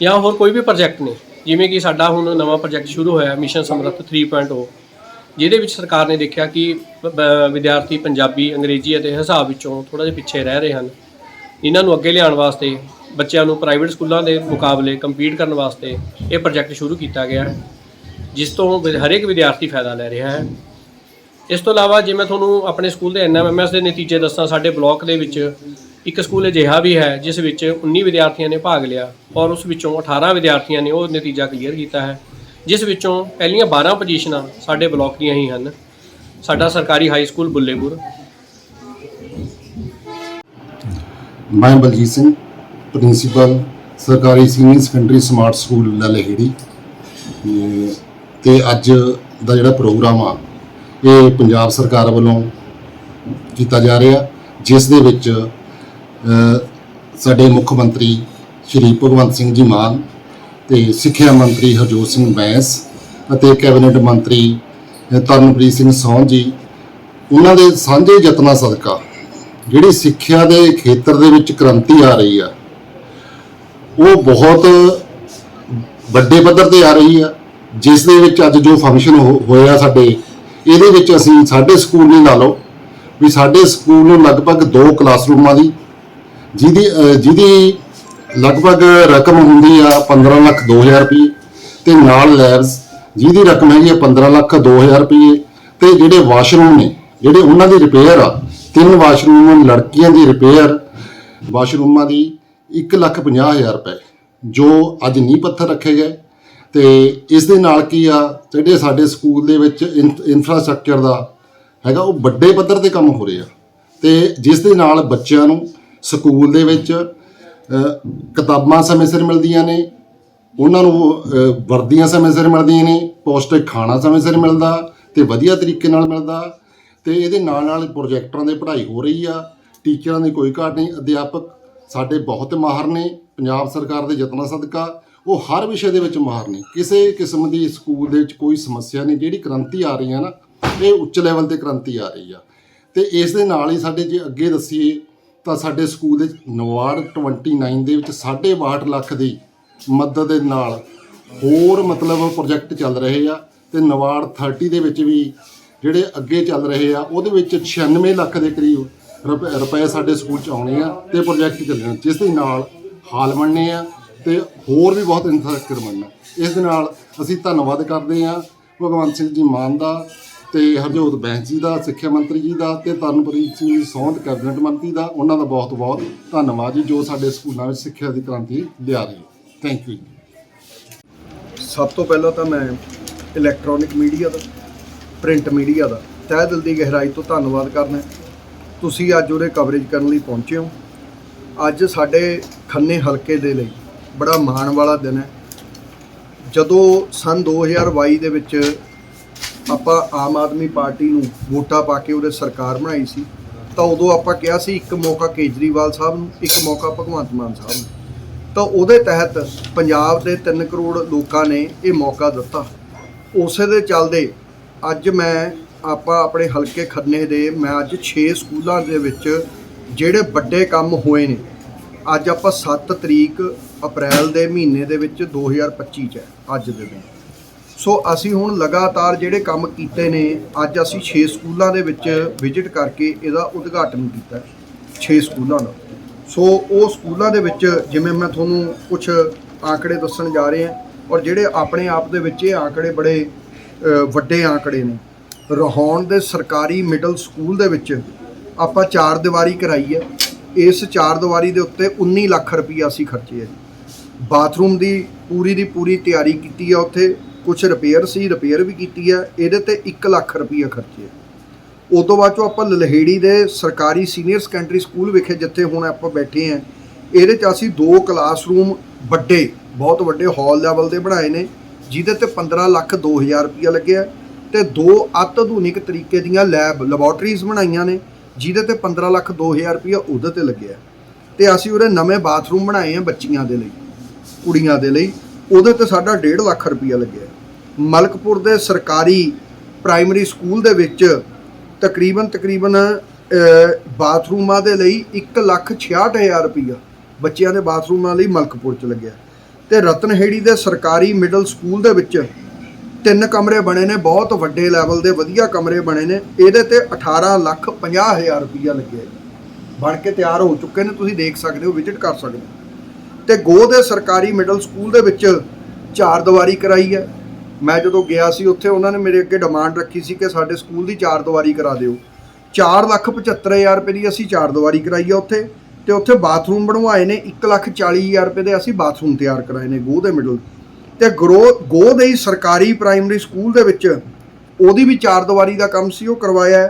ਜਾਂ ਹੋਰ ਕੋਈ ਵੀ ਪ੍ਰੋਜੈਕਟ ਨੇ, ਜਿਵੇਂ ਕਿ ਸਾਡਾ ਹੁਣ ਨਵਾਂ ਪ੍ਰੋਜੈਕਟ ਸ਼ੁਰੂ ਹੋਇਆ ਮਿਸ਼ਨ ਸਮਰੱਥ 3.0 ਜਿਹਦੇ ਵਿੱਚ ਸਰਕਾਰ ਨੇ ਦੇਖਿਆ ਕਿ ਬ- ਬ- ਵਿਦਿਆਰਥੀ ਪੰਜਾਬੀ, ਅੰਗਰੇਜ਼ੀ ਅਤੇ ਹਿਸਾਬ ਵਿੱਚੋਂ ਥੋੜਾ ਜਿਹਾ ਪਿੱਛੇ ਰਹਿ ਰਹੇ ਹਨ। ਇਹਨਾਂ ਨੂੰ ਅੱਗੇ ਲਿਆਉਣ ਵਾਸਤੇ, ਬੱਚਿਆਂ ਨੂੰ ਪ੍ਰਾਈਵੇਟ ਸਕੂਲਾਂ ਦੇ ਮੁਕਾਬਲੇ ਕੰਪੀਟ ਕਰਨ ਵਾਸਤੇ ਇਹ ਪ੍ਰੋਜੈਕਟ ਸ਼ੁਰੂ ਕੀਤਾ ਗਿਆ ਹੈ। ਜਿਸ ਤੋਂ ਹਰੇਕ ਵਿਦਿਆਰਥੀ ਫਾਇਦਾ ਲੈ ਰਿਹਾ ਹੈ। ਇਸ ਤੋਂ ਇਲਾਵਾ ਜੇ ਮੈਂ ਤੁਹਾਨੂੰ ਆਪਣੇ ਸਕੂਲ ਦੇ ਐਨਐਮਐਮਐਸ ਦੇ ਨਤੀਜੇ ਦੱਸਾਂ, ਸਾਡੇ ਬਲਾਕ ਦੇ ਵਿੱਚ ਇੱਕ ਸਕੂਲ ਅਜਿਹਾ ਵੀ ਹੈ, ਜਿਸ ਵਿੱਚ 19 ਵਿਦਿਆਰਥੀਆਂ ਨੇ ਭਾਗ ਲਿਆ ਔਰ ਉਸ ਵਿੱਚੋਂ 18 ਵਿਦਿਆਰਥੀਆਂ ਨੇ ਉਹ ਨਤੀਜਾ ਕਲੀਅਰ ਕੀਤਾ ਹੈ। ਜਿਸ ਵਿੱਚੋਂ ਪਹਿਲੀਆਂ 12 ਪੋਜੀਸ਼ਨਾਂ ਸਾਡੇ ਬਲਾਕ ਦੀਆਂ ਹੀ ਹਨ। ਸਾਡਾ ਸਰਕਾਰੀ ਹਾਈ ਸਕੂਲ ਬੁੱਲੇਪੁਰ ਮੈਂ ਬਲਜੀਤ ਸਿੰਘ, ਪ੍ਰਿੰਸੀਪਲ, ਸਰਕਾਰੀ senior secondary smart school, Lalheri. ਤੇ- ਅੱਜ ਦਾ ਜਿਹੜਾ ਪ੍ਰੋਗਰਾਮ ਆ, ਇਹ ਪੰਜਾਬ ਸਰਕਾਰ ਵੱਲੋਂ ਕੀਤਾ ਜਾ ਰਿਹਾ, ਜਿਸ ਦੇ ਵਿੱਚ ਸਾਡੇ ਮੁੱਖ ਮੰਤਰੀ ਸ਼੍ਰੀ ਭਗਵੰਤ ਸਿੰਘ ਜੀ ਮਾਨ ਤੇ ਸਿੱਖਿਆ ਮੰਤਰੀ ਹਰਜੋਤ ਸਿੰਘ ਬੈਂਸ ਅਤੇ ਕੈਬਨਿਟ ਮੰਤਰੀ ਤਰਨਪ੍ਰੀਤ ਸਿੰਘ ਸੌਂਹ ਜੀ, ਉਹਨਾਂ ਦੇ ਸਾਂਝੇ ਯਤਨਾਂ ਸਦਕਾ ਜਿਹੜੀ ਸਿੱਖਿਆ ਦੇ ਖੇਤਰ ਦੇ ਵਿੱਚ ਕ੍ਰਾਂਤੀ ਆ ਰਹੀ ਆ, ਉਹ ਬਹੁਤ ਵੱਡੇ ਪੱਧਰ ਤੇ ਆ ਰਹੀ ਆ। ਜਿਸ ਦੇ ਵਿੱਚ ਅੱਜ ਜੋ ਫੰਕਸ਼ਨ ਹੋਇਆ ਸਾਡੇ, ਇਹਦੇ ਵਿੱਚ ਅਸੀਂ ਸਾਡੇ ਸਕੂਲ ਨੇ ਲਾ ਲਓ ਵੀ ਸਾਡੇ ਸਕੂਲ ਨੂੰ ਲਗਭਗ ਦੋ ਕਲਾਸਰੂਮਾਂ ਦੀ, ਜਿਹਦੀ ਜਿਹਦੀ ਲਗਭਗ ਰਕਮ ਹੁੰਦੀ ਆ 15 ਲੱਖ 2000 ਰੁਪਏ ਤੇ ਨਾਲ ਲੈਬਸ, ਜਿਹਦੀ ਰਕਮ ਹੈਗੀ ਆ 15 ਲੱਖ 2000 ਰੁਪਏ ਤੇ ਜਿਹੜੇ ਵਾਸ਼ਰੂਮ ਨੇ, ਜਿਹੜੇ ਉਹਨਾਂ ਦੀ ਰਿਪੇਅਰ ਆ, ਤਿੰਨ ਵਾਸ਼ਰੂਮ ਲੜਕੀਆਂ ਦੀ ਰਿਪੇਅਰ ਵਾਸ਼ਰੂਮਾਂ ਦੀ 1 ਲੱਖ 50 ਹਜ਼ਾਰ ਰੁਪਏ, ਜੋ ਅੱਜ ਨੀਂਹ ਪੱਥਰ ਰੱਖੇ ਗਏ। ਤੇ ਇਸ ਦੇ ਨਾਲ ਕੀ ਆ, ਜਿਹੜੇ ਸਾਡੇ ਸਕੂਲ ਦੇ ਵਿੱਚ ਇਨਫਰਾਸਟ੍ਰਕਚਰ ਦਾ ਹੈਗਾ, ਉਹ ਵੱਡੇ ਪੱਧਰ ਤੇ ਕੰਮ ਹੋ ਰਿਹਾ ਤੇ ਜਿਸ ਦੇ ਨਾਲ ਬੱਚਿਆਂ ਨੂੰ ਸਕੂਲ ਦੇ ਵਿੱਚ ਕਿਤਾਬਾਂ ਸਮੇਂ ਸਿਰ ਮਿਲਦੀਆਂ ਨੇ, ਉਹਨਾਂ ਨੂੰ ਵਰਦੀਆਂ ਸਮੇਂ ਸਿਰ ਮਿਲਦੀਆਂ ਨੇ, ਪੌਸ਼ਟਿਕ ਖਾਣਾ ਸਮੇਂ ਸਿਰ ਮਿਲਦਾ ਤੇ ਵਧੀਆ ਤਰੀਕੇ ਨਾਲ ਮਿਲਦਾ। ਤੇ ਇਹਦੇ ਨਾਲ ਨਾਲ ਪ੍ਰੋਜੈਕਟਰਾਂ ਦੀ ਪੜ੍ਹਾਈ ਹੋ ਰਹੀ ਆ, ਟੀਚਰਾਂ ਦੀ ਕੋਈ ਘਾਟ ਨਹੀਂ, ਅਧਿਆਪਕ ਸਾਡੇ ਬਹੁਤ ਮਾਹਰ ਨੇ, ਪੰਜਾਬ ਸਰਕਾਰ ਦੇ ਯਤਨਾਂ ਸਦਕਾ ਉਹ ਹਰ ਵਿਸ਼ੇ ਦੇ ਵਿੱਚ ਮਾਹਰ ਨੇ। ਕਿਸੇ ਕਿਸਮ ਦੀ ਸਕੂਲ ਦੇ ਵਿੱਚ ਕੋਈ ਸਮੱਸਿਆ ਨਹੀਂ। ਜਿਹੜੀ ਕ੍ਰਾਂਤੀ ਆ ਰਹੀ ਆ ਨਾ, ਇਹ ਉੱਚ ਲੈਵਲ ਤੇ ਕ੍ਰਾਂਤੀ ਆ ਰਹੀ ਆ। ਤੇ ਇਸ ਦੇ ਨਾਲ ਹੀ ਸਾਡੇ ਜੇ ਅੱਗੇ ਦੱਸੀਏ, ਤਾਂ ਸਾਡੇ ਸਕੂਲ ਦੇ ਨਵਾਰਡ 29 ਦੇ ਵਿੱਚ 62 ਲੱਖ ਦੀ ਮਦਦ ਦੇ ਨਾਲ ਹੋਰ ਮਤਲਬ ਪ੍ਰੋਜੈਕਟ ਚੱਲ ਰਹੇ ਆ। ਤੇ ਨਵਾਰਡ 30 ਦੇ ਵਿੱਚ ਵੀ ਜਿਹੜੇ ਅੱਗੇ ਚੱਲ ਰਹੇ ਆ, ਉਹਦੇ ਵਿੱਚ 96 ਲੱਖ ਦੇ ਕਰੀਬ ਰੁਪਏ ਰੁਪਏ ਸਾਡੇ ਸਕੂਲ ਚ ਆਉਣੇ ਆ ਤੇ ਪ੍ਰੋਜੈਕਟ ਚੱਲਣੇ ਜਿਸ ਦੇ ਨਾਲ ਹਾਲ ਬਣਨੇ ਆ। ਤੇ ਹੋਰ ਵੀ ਬਹੁਤ ਇਨਫਰਾਸਟ੍ਰਕਚਰ ਬਣਨਾ ਇਸ ਦੇ ਨਾਲ ਅਸੀਂ ਧੰਨਵਾਦ ਕਰਦੇ ਹਾਂ ਭਗਵੰਤ ਸਿੰਘ ਜੀ ਮਾਨ ਦਾ ਤੇ ਹਰਜੋਤ ਬੈਂਸ ਜੀ ਦਾ, ਸਿੱਖਿਆ ਮੰਤਰੀ ਜੀ ਦਾ ਤੇ ਤਰਨਪ੍ਰੀਤ ਸਿੰਘ ਜੀ ਸੌਂਦ ਕੈਬਨਿਟ ਮੰਤਰੀ ਦਾ। ਉਹਨਾਂ ਦਾ ਬਹੁਤ ਬਹੁਤ ਧੰਨਵਾਦ ਜੀ, ਜੋ ਸਾਡੇ ਸਕੂਲਾਂ ਵਿੱਚ ਸਿੱਖਿਆ ਦੀ ਕ੍ਰਾਂਤੀ ਲਿਆ ਰਹੇ ਥੈਂਕ ਯੂ ਸਭ ਤੋਂ ਪਹਿਲਾਂ ਤਾਂ ਮੈਂ ਇਲੈਕਟ੍ਰੋਨਿਕ ਮੀਡੀਆ ਦਾ ਪ੍ਰਿੰਟ ਮੀਡੀਆ ਦਾ ਤਹਿ ਦਿਲ ਦੀ ਗਹਿਰਾਈ ਤੋਂ ਧੰਨਵਾਦ ਕਰਨਾ ਤੁਸੀਂ ਅੱਜ ਉਹਦੇ ਕਵਰੇਜ ਕਰਨ ਲਈ ਪਹੁੰਚੇ ਹੋ। ਅੱਜ ਸਾਡੇ ਖੰਨੇ ਹਲਕੇ ਦੇ ਲਈ ਬੜਾ ਮਾਣ ਵਾਲਾ ਦਿਨ ਹੈ। ਜਦੋਂ ਸਨ 2022 ਦੇ ਵਿੱਚ ਆਪਾਂ ਆਮ ਆਦਮੀ ਪਾਰਟੀ ਨੂੰ ਵੋਟਾਂ ਪਾ ਕੇ ਉਹਦੇ ਸਰਕਾਰ ਬਣਾਈ ਸੀ, ਤਾਂ ਉਦੋਂ ਆਪਾਂ ਕਿਹਾ ਸੀ, ਇੱਕ ਮੌਕਾ ਕੇਜਰੀਵਾਲ ਸਾਹਿਬ ਨੂੰ, ਇੱਕ ਮੌਕਾ ਭਗਵੰਤ ਮਾਨ ਸਾਹਿਬ ਨੂੰ। ਤਾਂ ਉਹਦੇ ਤਹਿਤ ਪੰਜਾਬ ਦੇ 3 ਕਰੋੜ ਲੋਕਾਂ ਨੇ ਇਹ ਮੌਕਾ ਦਿੱਤਾ। ਉਸੇ ਦੇ ਚੱਲਦੇ ਅੱਜ ਮੈਂ, ਆਪਾਂ ਆਪਣੇ ਹਲਕੇ ਖੰਨੇ ਦੇ, ਮੈਂ ਅੱਜ 6 ਸਕੂਲਾਂ ਦੇ ਵਿੱਚ ਜਿਹੜੇ ਵੱਡੇ ਕੰਮ ਹੋਏ ਨੇ ਅੱਜ ਆਪਾਂ 7 ਤਰੀਕ ਅਪ੍ਰੈਲ ਦੇ ਮਹੀਨੇ ਦੇ ਵਿੱਚ 2025 ਚ ਹੈ, ਅੱਜ ਦੇ ਦਿਨ। ਸੋ ਅਸੀਂ ਹੁਣ ਲਗਾਤਾਰ ਜਿਹੜੇ ਕੰਮ ਕੀਤੇ ਨੇ, ਅੱਜ ਅਸੀਂ 6 ਸਕੂਲਾਂ ਦੇ ਵਿੱਚ ਵਿਜ਼ਿਟ ਕਰਕੇ ਇਹਦਾ ਉਦਘਾਟਨ ਕੀਤਾ 6 ਸਕੂਲਾਂ ਦਾ। ਸੋ ਉਹ ਸਕੂਲਾਂ ਦੇ ਵਿੱਚ ਜਿਵੇਂ ਮੈਂ ਤੁਹਾਨੂੰ ਕੁਝ ਆંકੜੇ ਦੱਸਣ ਜਾ ਰਹੇ ਹਾਂ ਔਰ ਜਿਹੜੇ ਆਪਣੇ ਆਪ ਦੇ ਵਿੱਚ ਇਹ ਆંકੜੇ ਬੜੇ ਵੱਡੇ ਆંકੜੇ ਨੇ। ਰਹਾਉਣ ਦੇ ਸਰਕਾਰੀ ਮਿਡਲ ਸਕੂਲ ਦੇ ਵਿੱਚ ਆਪਾਂ ਚਾਰ ਦੀਵਾਰੀ ਕਰਾਈ ਹੈ। ਇਸ ਚਾਰ ਦੀਵਾਰੀ ਦੇ ਉੱਤੇ 19 ਲੱਖ ਰੁਪਈਆ ਅਸੀਂ ਖਰਚੇ ਹੈ ਜੀ। ਬਾਥਰੂਮ ਦੀ ਪੂਰੀ ਦੀ ਪੂਰੀ ਤਿਆਰੀ ਕੀਤੀ ਆ ਉੱਥੇ ਕੁਝ ਰਿਪੇਅਰ ਸੀ ਰਿਪੇਅਰ ਵੀ ਕੀਤੀ ਆ, ਇਹਦੇ ਤੇ 1 ਲੱਖ ਰੁਪਈਆ ਖਰਚੇ ਉਸ ਤੋਂ ਬਾਅਦ ਚੋਂ ਆਪਾਂ ਲਲਹੇੜੀ ਦੇ ਸਰਕਾਰੀ ਸੀਨੀਅਰ ਸੈਕੰਡਰੀ ਸਕੂਲ ਵਿਖੇ ਜਿੱਥੇ ਹੁਣ ਆਪਾਂ ਬੈਠੇ ਆਂ, ਇਹਦੇ 'ਚ ਅਸੀਂ ਦੋ ਕਲਾਸਰੂਮ ਵੱਡੇ, ਬਹੁਤ ਵੱਡੇ ਹਾਲ ਲੈਵਲ ਦੇ ਬਣਾਏ ਨੇ, ਜਿਹਦੇ ਤੇ 15 ਲੱਖ 2000 ਰੁਪਈਆ ਲੱਗਿਆ ਤੇ ਦੋ ਅਤ ਆਧੁਨਿਕ ਤਰੀਕੇ ਦੀਆਂ ਲੈਬ ਲੈਬੋਰਟਰੀਜ਼ ਬਣਾਈਆਂ ਨੇ ਜਿਹਦੇ ਤੇ 15 ਲੱਖ 2000 ਰੁਪਈਆ ਉਹਦੇ ਤੇ ਲੱਗਿਆ। ਤੇ ਅਸੀਂ ਉਹਦੇ ਨਵੇਂ ਬਾਥਰੂਮ ਬਣਾਏ ਆ ਬੱਚੀਆਂ ਦੇ ਲਈ, ਕੁੜੀਆਂ ਦੇ ਲਈ। ਉਹਦੇ ਤੇ ਸਾਡਾ 1.5 ਲੱਖ ਰੁਪਈਆ ਲੱਗਿਆ। ਮਲਕਪੁਰ ਦੇ ਸਰਕਾਰੀ ਪ੍ਰਾਇਮਰੀ ਸਕੂਲ ਦੇ ਵਿੱਚ ਤਕਰੀਬਨ ਤਕਰੀਬਨ ਬਾਥਰੂਮਾਂ ਦੇ ਲਈ 1 ਲੱਖ 66000 ਰੁਪਈਆ ਬੱਚਿਆਂ ਦੇ ਬਾਥਰੂਮਾਂ ਲਈ ਮਲਕਪੁਰ ਚ ਲੱਗਿਆ। ਤੇ ਰਤਨਹੇੜੀ ਦੇ ਸਰਕਾਰੀ ਮਿਡਲ ਸਕੂਲ ਦੇ ਵਿੱਚ ਤਿੰਨ ਕਮਰੇ ਬਣੇ ਨੇ, ਬਹੁਤ ਵੱਡੇ ਲੈਵਲ ਦੇ, ਵਧੀਆ ਕਮਰੇ ਬਣੇ ਨੇ। ਇਹਦੇ ਤੇ 18 ਲੱਖ 50 ਹਜ਼ਾਰ ਰੁਪਈਆ ਲੱਗਿਆ ਬਣ ਕੇ ਤਿਆਰ ਹੋ ਚੁੱਕੇ ਨੇ, ਤੁਸੀਂ ਦੇਖ ਸਕਦੇ ਹੋ ਵਿਜ਼ਿਟ ਕਰ ਸਕਦੇ ਹੋ। ਤੇ ਗੋ ਦੇ ਸਰਕਾਰੀ ਮਿਡਲ ਸਕੂਲ ਦੇ ਵਿੱਚ ਚਾਰ ਦੀਵਾਰੀ ਕਰਾਈ ਹੈ। ਮੈਂ ਜਦੋਂ ਗਿਆ ਸੀ ਉੱਥੇ, ਉਹਨਾਂ ਨੇ ਮੇਰੇ ਅੱਗੇ ਡਿਮਾਂਡ ਰੱਖੀ ਸੀ ਕਿ ਸਾਡੇ ਸਕੂਲ ਦੀ ਚਾਰ ਦੀਵਾਰੀ ਕਰਾ ਦਿਓ। 4 ਲੱਖ 75000 ਰੁਪਏ ਦੀ ਅਸੀਂ ਚਾਰ ਦੀਵਾਰੀ ਕਰਾਈ ਹੈ ਉੱਥੇ। ਤੇ ਉੱਥੇ ਬਾਥਰੂਮ ਬਣਵਾਏ ਨੇ 1 ਲੱਖ 40000 ਰੁਪਏ ਦੇ ਅਸੀਂ ਬਾਥਰੂਮ ਤਿਆਰ ਕਰਾਏ ਨੇ ਗੋਹ ਦੇ ਮਿਡਲ ਤੇ ਗਰੋ ਗੋ ਦੇ ਸਰਕਾਰੀ ਪ੍ਰਾਇਮਰੀ ਸਕੂਲ ਦੇ ਵਿੱਚ ਉਹਦੀ ਵੀ ਚਾਰ ਦੀਵਾਰੀ ਦਾ ਕੰਮ ਸੀ, ਉਹ ਕਰਵਾਇਆ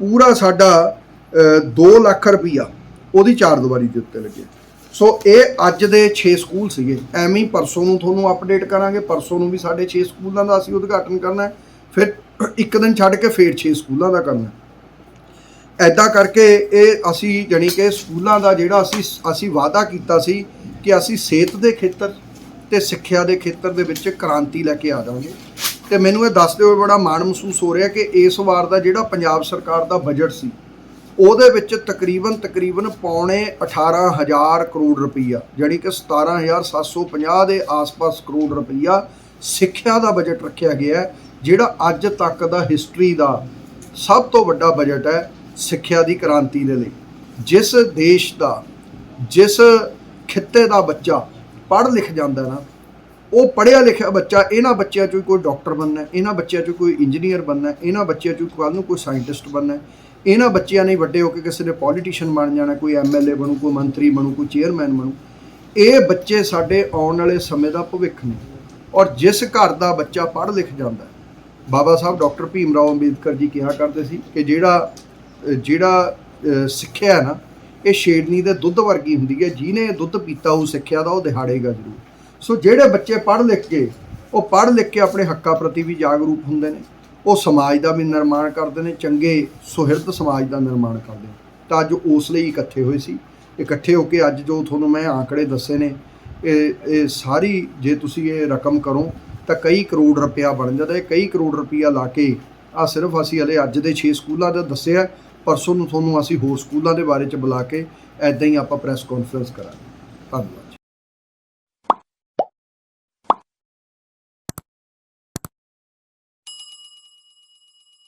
ਪੂਰਾ ਸਾਡਾ 2 ਲੱਖ ਰੁਪਈਆ ਉਹਦੀ ਚਾਰ ਦੀਵਾਰੀ ਦੇ ਉੱਤੇ ਲੱਗਿਆ ਸੋ ਇਹ ਅੱਜ ਦੇ 6 ਸਕੂਲ ਸੀਗੇ। ਐਵੇਂ ਹੀ ਪਰਸੋਂ ਨੂੰ ਤੁਹਾਨੂੰ ਅਪਡੇਟ ਕਰਾਂਗੇ, ਪਰਸੋਂ ਨੂੰ ਵੀ ਸਾਡੇ 6 ਸਕੂਲਾਂ ਦਾ ਅਸੀਂ ਉਦਘਾਟਨ ਕਰਨਾ ਫਿਰ ਇੱਕ ਦਿਨ ਛੱਡ ਕੇ ਫੇਰ 6 ਸਕੂਲਾਂ ਦਾ ਕਰਨਾ ਹੈ। ਐਦਾਂ ਕਰਕੇ ਇਹ ਅਸੀਂ ਜਾਣੀ ਕਿ ਸਕੂਲਾਂ ਦਾ ਜਿਹੜਾ ਅਸੀਂ ਅਸੀਂ ਵਾਅਦਾ ਕੀਤਾ ਸੀ ਕਿ ਅਸੀਂ ਸਿਹਤ ਦੇ ਖੇਤਰ ਤੇ ਸਿੱਖਿਆ ਦੇ ਖੇਤਰ ਦੇ ਵਿੱਚ ਕ੍ਰਾਂਤੀ ਲੈ ਕੇ ਆ ਜਾਵਾਂਗੇ। ਤੇ ਮੈਨੂੰ ਇਹ ਦੱਸਦੇ ਹੋਏ ਬੜਾ ਮਾਣ ਮਹਿਸੂਸ ਹੋ ਰਿਹਾ ਕਿ ਇਸ ਵਾਰ ਦਾ ਜਿਹੜਾ ਪੰਜਾਬ ਸਰਕਾਰ ਦਾ ਬਜਟ ਸੀ, ਉਹਦੇ ਵਿੱਚ ਤਕਰੀਬਨ ਤਕਰੀਬਨ ਪੌਣੇ 18000 ਕਰੋੜ ਰੁਪਈਆ, ਜਾਣੀ ਕਿ 17750 ਦੇ ਆਸ-ਪਾਸ ਕਰੋੜ ਰੁਪਈਆ ਸਿੱਖਿਆ ਦਾ ਬਜਟ ਰੱਖਿਆ ਗਿਆ ਹੈ, ਜਿਹੜਾ ਅੱਜ ਤੱਕ ਦਾ ਹਿਸਟਰੀ ਦਾ ਸਭ ਤੋਂ ਵੱਡਾ ਬਜਟ ਹੈ ਸਿੱਖਿਆ ਦੀ ਕ੍ਰਾਂਤੀ ਦੇ ਲਈ। ਜਿਸ ਦੇਸ਼ ਦਾ, ਜਿਸ ਖਿੱਤੇ ਦਾ ਬੱਚਾ ਪੜ੍ਹ ਲਿਖ ਜਾਂਦਾ ਨਾ, ਉਹ ਪੜ੍ਹਿਆ ਲਿਖਿਆ ਬੱਚਾ, ਇਹਨਾਂ ਬੱਚਿਆਂ ਚੋਂ ਕੋਈ ਡਾਕਟਰ ਬਣਨਾ, ਇਹਨਾਂ ਬੱਚਿਆਂ ਚੋਂ ਕੋਈ ਇੰਜੀਨੀਅਰ ਬਣਨਾ, ਇਹਨਾਂ ਬੱਚਿਆਂ ਚੋਂ ਕੱਲ੍ਹ ਨੂੰ ਕੋਈ ਸਾਇੰਟਿਸਟ ਬਣਨਾ, ਇਹਨਾਂ ਬੱਚਿਆਂ ਨੇ ਵੱਡੇ ਹੋ ਕੇ ਕਿਸੇ ਨੇ ਪੋਲੀਟੀਸ਼ੀਅਨ ਬਣ ਜਾਣਾ, ਕੋਈ ਐਮਐਲਏ ਬਣੂ, ਕੋਈ ਮੰਤਰੀ ਬਣੂ, ਕੋਈ ਚੇਅਰਮੈਨ ਬਣੂ, ਇਹ ਬੱਚੇ ਸਾਡੇ ਆਉਣ ਵਾਲੇ ਸਮੇਂ ਦਾ ਭਵਿੱਖ ਨੇ। ਔਰ ਜਿਸ ਘਰ ਦਾ ਬੱਚਾ ਪੜ੍ਹ ਲਿਖ ਜਾਂਦਾ, ਬਾਬਾ ਸਾਹਿਬ ਡਾਕਟਰ ਭੀਮ ਰਾਓ ਅੰਬੇਦਕਰ ਜੀ ਕਿਹਾ ਕਰਦੇ ਸੀ ਕਿ ਜਿਹੜਾ ਜਿਹੜਾ ਸਿੱਖਿਆ ਨਾ ਇਹ ਸ਼ੇਰਨੀ ਦੇ ਦੁੱਧ ਵਰਗੀ ਹੁੰਦੀ ਹੈ, ਜਿਹਨੇ ਦੁੱਧ ਪੀਤਾ ਉਹ ਸਿੱਖਿਆ ਦਾ, ਉਹ ਦਿਹਾੜੇਗਾ ਜ਼ਰੂਰ। ਸੋ ਜਿਹੜੇ ਬੱਚੇ ਪੜ੍ਹ ਲਿਖ ਕੇ, ਉਹ ਪੜ੍ਹ ਲਿਖ ਕੇ ਆਪਣੇ ਹੱਕਾਂ ਪ੍ਰਤੀ ਵੀ ਜਾਗਰੂਕ ਹੁੰਦੇ ਨੇ, ਉਹ ਸਮਾਜ ਦਾ ਵੀ ਨਿਰਮਾਣ ਕਰਦੇ ਨੇ, ਚੰਗੇ ਸੁਹਿਰਦ ਸਮਾਜ ਦਾ ਨਿਰਮਾਣ ਕਰਦੇ ਨੇ। ਤਾਂ ਅੱਜ ਉਸ ਲਈ ਇਕੱਠੇ ਹੋਏ ਸੀ। ਇਕੱਠੇ ਹੋ ਕੇ ਅੱਜ ਜੋ ਤੁਹਾਨੂੰ ਮੈਂ ਆંકੜੇ ਦੱਸੇ ਨੇ, ਇਹ ਇਹ ਸਾਰੀ ਜੇ ਤੁਸੀਂ ਇਹ ਰਕਮ ਕਰੋ, ਤਾਂ ਕਈ ਕਰੋੜ ਰੁਪਇਆ ਬਣ ਜਾਂਦਾ। ਹੈ ਕਈ ਕਰੋੜ ਰੁਪਇਆ ਲਾ ਕੇ ਆ ਸਿਰਫ ਅਸੀਂ ਹਲੇ ਅੱਜ ਦੇ 6 ਸਕੂਲਾਂ ਦਾ ਦੱਸਿਆ। ਪਰਸੋਂ ਨੂੰ ਤੁਹਾਨੂੰ ਅਸੀਂ ਹੋਰ ਸਕੂਲਾਂ ਦੇ ਬਾਰੇ ਚ ਬੁਲਾ ਕੇ ਐਦਾਂ ਹੀ ਆਪਾਂ ਪ੍ਰੈਸ ਕਾਨਫਰੰਸ ਕਰਾਂਗੇ। ਧੰਨਵਾਦ।